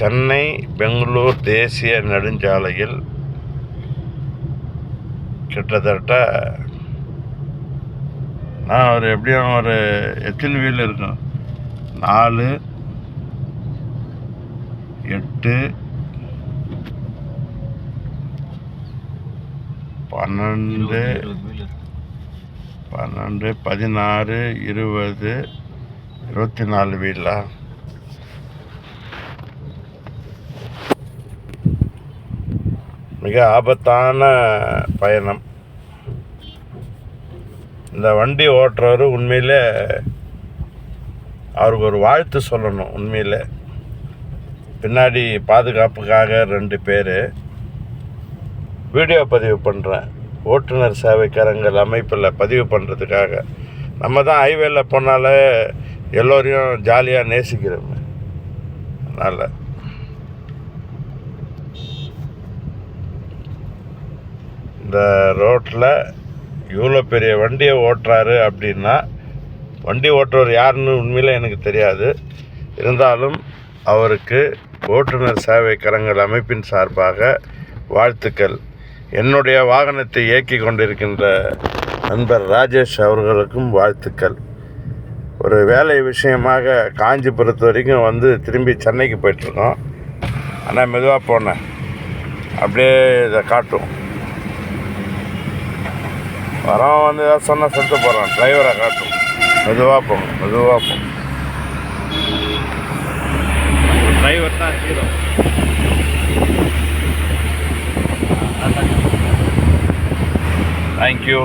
சென்னை பெங்களூர் தேசிய நெடுஞ்சாலையில் கிட்டத்தட்ட நான் ஒரு எப்படியும் ஒரு எத்தனை வீல் இருக்கும். நாலு எட்டு பன்னெண்டு பன்னெண்டு பதினாறு இருபது இருபத்தி நாலு வீலா? மிக ஆபத்தான பயணம். இந்த வண்டி ஓட்டுறவர் உண்மையில் அவருக்கு ஒரு வாழ்த்து சொல்லணும் உண்மையில். பின்னாடி பாதுகாப்புக்காக ரெண்டு பேர். வீடியோ பதிவு பண்ணுறேன் ஓட்டுநர் சேவைக்காரங்கள் அமைப்பில் பதிவு பண்ணுறதுக்காக நம்ம தான் ஹைவேல போனாலே எல்லோரையும் ஜாலியாக நேசிக்கிறோம். அதனால் இந்த ரோட்டில் இவ்வளோ பெரிய வண்டியை ஓட்டுறாரு அப்படின்னா வண்டி ஓட்டுறவர் யாருன்னு உண்மையில் எனக்கு தெரியாது. இருந்தாலும் அவருக்கு ஓட்டுநர் சேவை கரங்கள் அமைப்பின் சார்பாக வாழ்த்துக்கள். என்னுடைய வாகனத்தை இயக்கி கொண்டிருக்கின்ற நண்பர் ராஜேஷ் அவர்களுக்கும் வாழ்த்துக்கள். ஒரு வேலை விஷயமாக காஞ்சிபுரத்து வரைக்கும் வந்து திரும்பி சென்னைக்கு போயிட்டுருக்கோம். ஆனால் மெதுவாக போனேன் அப்படியே இதை காட்டும் வரவன் வந்து ஏதாவது சொன்னால் சொல்லிட்டு போகிறான் டிரைவரை காட்டும். மெதுவாக போங்க மெதுவாக போங்க டிரைவர் தான் ஹீரோ தேங்க்யூ